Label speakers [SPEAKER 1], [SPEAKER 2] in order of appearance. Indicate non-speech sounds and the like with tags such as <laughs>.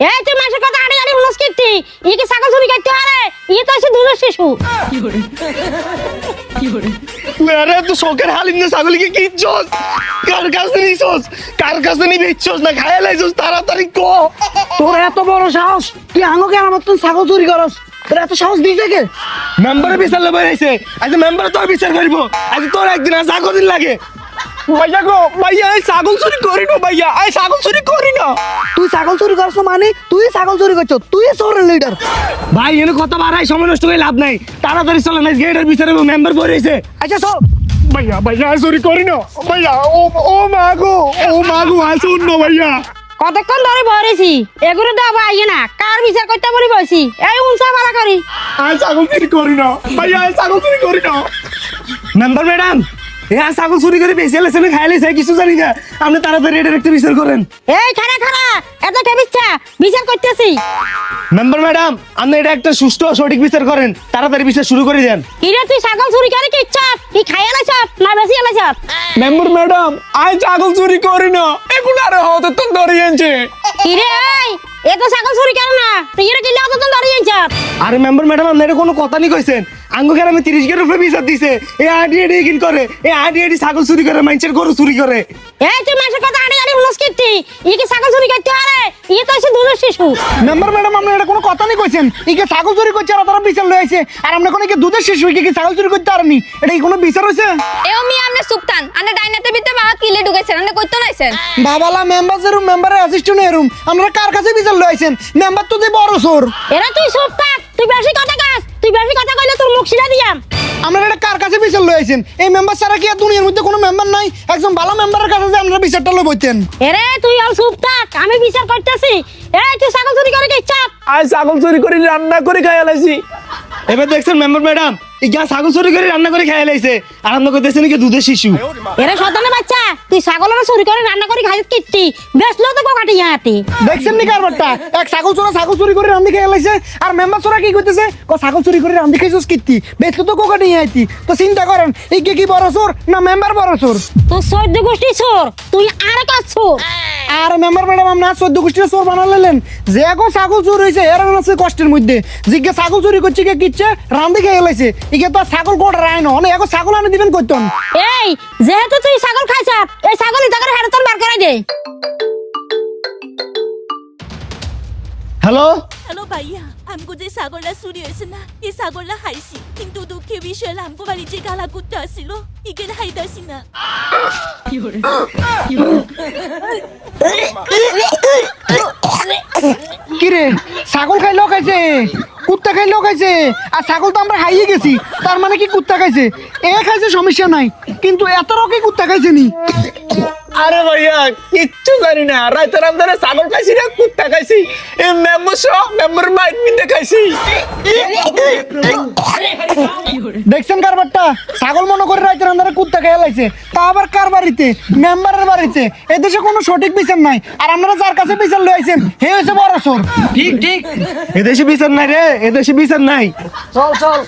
[SPEAKER 1] এই তুই মাসের কথা আড়ি আড়ি ই কি চুরি করতে ই তো এসে দুধের শিশু।
[SPEAKER 2] তুই আরে তুই শখের হালিম না ছাগলকে কিনছস কার কাছে নিছস কার কাছে নিবি ইচ্ছস না খাইয়া লাইছস? তাড়াতাড়ি ক।
[SPEAKER 3] তোর এত বড় সাহস তুই আঙ্গকে আমার মতন ছাগল চুরি করস? তোর এত সাহস দিয়েছে কে?
[SPEAKER 2] মেম্বারে বিচার লবে আইছে। আজ মেম্বার তোর বিচার করব। আজ তোর একদিন আর যা কদিন লাগে। ভাইয়া গো ভাইয়া এই ছাগল চুরি করি না ভাইয়া এই ছাগল চুরি করি না।
[SPEAKER 3] তুই ছাগল চুরি করছ মানে? তুই ছাগল চুরি করছ তুই চোরের লিডার
[SPEAKER 2] ভাই এনে কত বাড়াই সময় নষ্ট করে লাভ নাই। তাড়াতাড়ি চলে না গেটের বিচারে মেম্বার বলেছে
[SPEAKER 3] আচ্ছা চল।
[SPEAKER 2] ভাইয়া ভাইয়া চুরি করি না। ভাইয়া ও ও মা গো ও মা গো আসুন না ভাইয়া।
[SPEAKER 1] কতক্ষণ ধরে ভরেছি এগুলো দেওয়া আইয়ে না। কার বিচার করতে বলি বলছি এই উনসা ভাড়া করি।
[SPEAKER 2] আজ ছাগল চুরি করি না। ভাইয়া ছাগল চুরি করি না। মেম্বার ম্যাডাম আজ ছাগল চুরি করে বেঁচে না খাইলে কিছু জানি না। আপনি তাড়াতাড়ি এটার একটা বিচার করেন।
[SPEAKER 1] এই খারা খারা এত বিচার? করতেছি।
[SPEAKER 2] মেম্বার ম্যাডাম আপনি এটা একটা সুষ্ঠু সঠিক বিচার করেন। তাড়াতাড়ি বিচার শুরু করে দেন।
[SPEAKER 1] কিরে তুই ছাগল চুরি করে কি ইচ্ছা? তুই না বেশি লাইছত
[SPEAKER 2] মেম্বার ম্যাডাম আজ ছাগল চুরি করি না। এখন আরে হতে তো ধরিয়েছে
[SPEAKER 1] কিরে এই এ তো ছাগল চুরি করে না। তুই এর কিলে অত ধরে আইছত
[SPEAKER 2] আরে মেম্বার ম্যাডাম আপনি এটা কোনো কথা নি কইছেন। আঙ্গুকের আমি তিরিশ গের উপরে বিচার দিছে। এই আডি আডি কিন করে এই আডি আডি ছাগল চুরি করে মানুষের গরু চুরি করে।
[SPEAKER 1] এই তুই মাসের কথা আড়ি আড়ি হুলস কিtti ই কি ছাগল চুরি করতে আরে ই তো এসে দুধের শিশু।
[SPEAKER 3] মেম্বার ম্যাডাম আপনি এটা কোনো কথা নেই কইছেন? ইকে ছাগল চুরি করছে আর তারা বিচার আইছে? আর আমরা কোনো কি দুধের শিশু ইকে কি ছাগল চুরি করতে পারেনি? এটা কি কোনো বিচার হইছে?
[SPEAKER 4] এও মি আমনে সুপতান। আনে ডাইনাতে বিতে বাহাত কিলে ঢুকাইছেন আনে কইতো নাইছেন
[SPEAKER 3] বাবালা মেম্বার যেরুম মেম্বারের অ্যাসিস্ট্যান্ট এরুম আমরা কার কাছে বিচার আইছেন? মেম্বার তো যে বড় চোর।
[SPEAKER 1] এরা তুই থাক তুই বেশি কথা কাস। তুই বেশি কথা কইলে তোর মুখ ছিড়া দিয়াম।
[SPEAKER 3] আমরা এটা কার কাছে বিচার লই আইছেন? এই মেম্বার ছাড়া কি আর দুনিয়ার মধ্যে কোনো মেম্বার নাই? একজন ভালো মেম্বারের কাছে যে আমরা বিচারটা লই বইতেন
[SPEAKER 1] এরে তুই অল চুপ থাক আমি বিচার করতেছি। এই তুই ছাগল চুরি করে কি? চাপ।
[SPEAKER 2] আজ ছাগল চুরি করে রান্না করে খাইয়া লাইছি। এবার দেখছেন মেম্বার ম্যাডাম এই যা ছাগল চুরি করে রান্না করে খাইয়া লাইছে। রান্না করতেছে নাকি দুধের শিশু।
[SPEAKER 1] এরে সদানে বাচ্চা তুই ছাগলের চুরি করে রান্না করে খাইত কিত্তি বেসলো তো কোকাটি ইয়াতে।
[SPEAKER 3] দেখছেন নি কারবারটা? এক ছাগল চোরা ছাগল চুরি করে রান্ধি খেয়ে লাইছে আর মেম্বার চোরা কি করতেছে? ও ছাগল চুরি করে রান্ধি খাইছিস কিত্তি বেশ তো কোকাটি আইতি তো চিন্তা করেন এই কে কি বড় চোর না মেম্বার বড় চোর?
[SPEAKER 1] তোর চোদ্দ গোষ্ঠী চোর তুই আর কাজ চোর।
[SPEAKER 3] আর মেম্বার ম্যাডাম আপনার চোদ্দ গোষ্ঠীর চোর বানালেন যে এখন ছাগল চুর হয়েছে এর আছে কষ্টের মধ্যে। জিজ্ঞে ছাগল চুরি করছে কে কিচ্ছে রান্ধি খেয়ে লাইছে। ইকে তো ছাগল কোট রায় না অনেক ছাগল আনি দিবেন করতেন
[SPEAKER 1] এই যেহেতু তুই ছাগল খাইছ এই ছাগল ইতাকে হেড বার করে দে
[SPEAKER 2] হ্যালো?
[SPEAKER 5] হ্যালো ভাইয়া আমগো যে সাগরলা চুরি হয়েছে না এই সাগরলা হাইছি। কিন্তু দুঃখের বিষয় হলো আমগো বাড়ি যে গালা করতে আসছিল ইগেন হাইতাছি না। <laughs>
[SPEAKER 3] কিরে? ছাগল খাই লোক আছে, কুত্তা খাই লোক আছে, আর ছাগল তো আমরা হাইয়ে গেছি, তার মানে কি কুত্তা খাইছে? এ খাইছে, সমস্যা নাই, কিন্তু এত রকম কুত্তা খাইছে নি।
[SPEAKER 2] আরে ভাইয়া, কিচ্ছু জানি না রাতের আন্দারে ছাগল খাইছি না, কুত্তা খাইছি। মেম্বার সহ মেম্বার মাইট মিটে খাইছি।
[SPEAKER 3] দেখছেন কারবারটা? ছাগল মনে করে রাইতের আন্দারে কুত্তা খেয়ে লাইছে। তা আবার কার বাড়িতে? মেম্বারের বাড়িতে। এদেশে কোনো সঠিক বিচার নাই। আর আপনারা যার কাছে বিচার লয়ে আইছেন হে হয়েছে বড় ঠিক ঠিক।
[SPEAKER 2] এদেশে বিচার নাই রে এদেশে বিচার নাই।
[SPEAKER 3] চল চল।